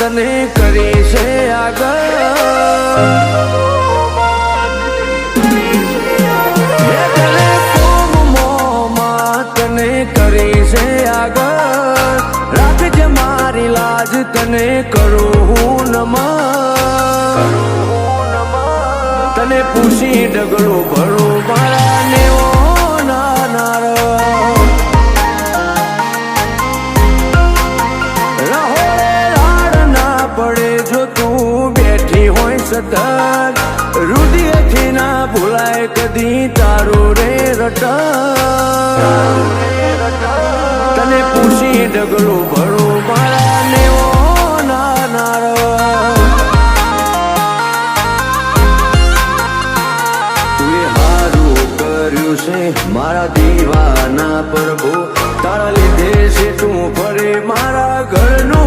તને કરી છે આગળ. કરી છે આગળ રાખજે મારી લાજ તને કરું હું નમન તને પૂછી ડગલું ભરું સતત રુદિયથી ના ભૂલાય કદી તારું રે રટ તને પૂછી ડગલું ભરું મારા છે, મારા દીવાના પ્રભુ તારા લીધે છે તું ફરે મારા ઘરનું